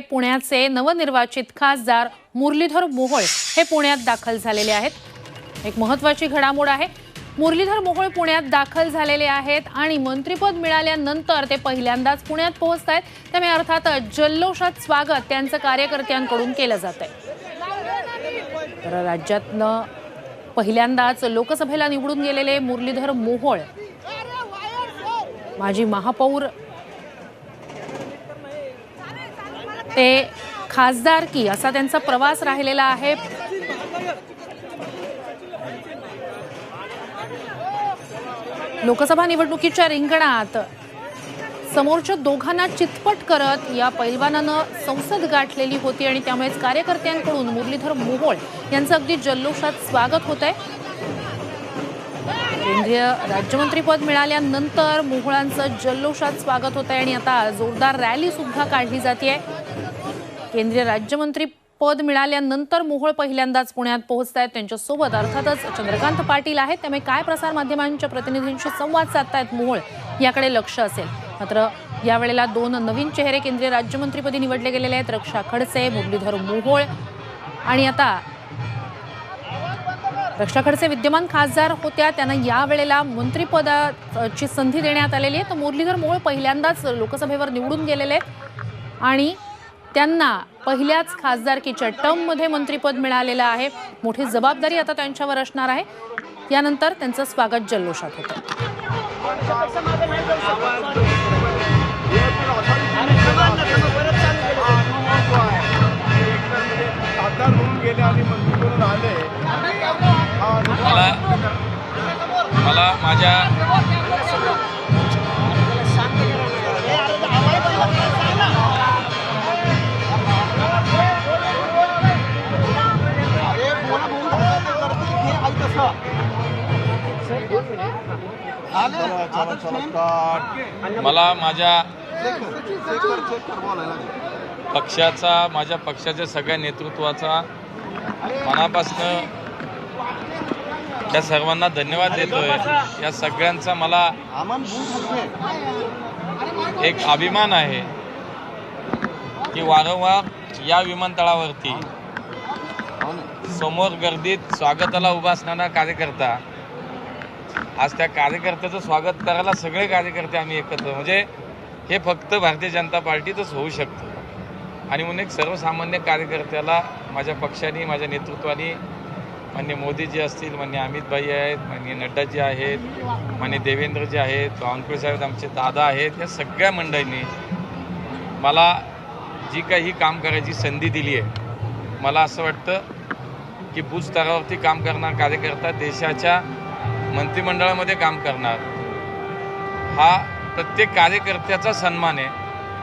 पुण्याचे नवनिर्वाचित खासदार मुरलीधर मोहोळ हे पुण्यात दाखल झालेले आहेत. एक महत्वाची घडामोड आहे. मुरलीधर मोहोळ पुण्यात दाखल झालेले आहेत आणि मंत्रिपद मिळाल्यानंतर ते पहिल्यांदाच पुण्यात पोहोचत आहेत. त्यामुळे अर्थातच जल्लोषात स्वागत त्यांचं कार्यकर्त्यांकडून केलं जात आहे तर राज्यातनं पहिल्यांदाच लोकसभेला निवडून गेलेले मुरलीधर मोहोळ. माजी महापौर ते खासदारकी असा त्यांचा प्रवास राहिलेला आहे. लोकसभा निवडणुकीच्या रिंगणात समोरच्या दोघांना चितपट करत या पैलवानानं संसद गाठलेली होती आणि त्यामुळेच कार्यकर्त्यांकडून मुरलीधर मोहोळ यांचं अगदी जल्लोषात स्वागत होत आहे केंद्रीय राज्यमंत्रीपद मिळाल्यानंतर मोहोळांचं जल्लोषात स्वागत होत आहे आणि आता जोरदार रॅली सुद्धा काढली जाते केंद्रीय राज्यमंत्री पद मिळाल्यानंतर मोहोळ पहिल्यांदाच पुण्यात पोहोचत आहेत. त्यांच्यासोबत अर्थातच चंद्रकांत पाटील आहेत. त्यामुळे काय प्रसार माध्यमांच्या प्रतिनिधींशी संवाद साधतायत मोहोळ याकडे लक्ष असेल. मात्र यावेळेला दोन नवीन चेहरे केंद्रीय राज्यमंत्रीपदी निवडले गेलेले आहेत. रक्षा खडसे मुरलीधर मोहोळ आणि आता रक्षा खडसे विद्यमान खासदार होत्या. त्यांना यावेळेला मंत्रिपदाची संधी देण्यात आलेली आहे. तर मुरलीधर मोहोळ पहिल्यांदाच लोकसभेवर निवडून गेलेले आहेत. आणि त्यांना पहिल्याच खासदारकीच्या टर्ममध्ये मंत्रीपद मिळालेलं आहे. मोठी जबाबदारी आता त्यांच्यावर असणार आहे. यानंतर त्यांचं स्वागत जल्लोषात होतं. मला माझ्या चला चला चला मला माझ्या पक्षाचा माझ्या पक्षाच्या सगळ्या नेतृत्वाचा मनापासनं त्या सर्वांना धन्यवाद देतोय. या सगळ्यांचा मला एक अभिमान आहे की वारंवार या विमानतळावरती समोर गर्दीत स्वागताला उभा असणारा कार्यकर्ता आज त्या कार्यकर्त्याचं स्वागत करायला सगळे कार्यकर्ते आम्ही एकत्र. म्हणजे हे फक्त भारतीय जनता पार्टीतच होऊ शकतं. आणि म्हणून एक सर्वसामान्य कार्यकर्त्याला माझ्या पक्षाने माझ्या नेतृत्वाने मान्य मोदीजी असतील मान्य अमितभाई आहेत मान्य नड्डाजी आहेत मान्य देवेंद्रजी आहेत बावनकुळे साहेब आमचे दादा आहेत या सगळ्या मंडळींनी मला जी काही काम करायची संधी दिली आहे मला असं वाटतं की बूथ स्तरावरती काम करणारा कार्यकर्ता देशाच्या मंत्रिमंडळामध्ये काम करणार. हा प्रत्येक कार्यकर्त्याचा सन्मान आहे.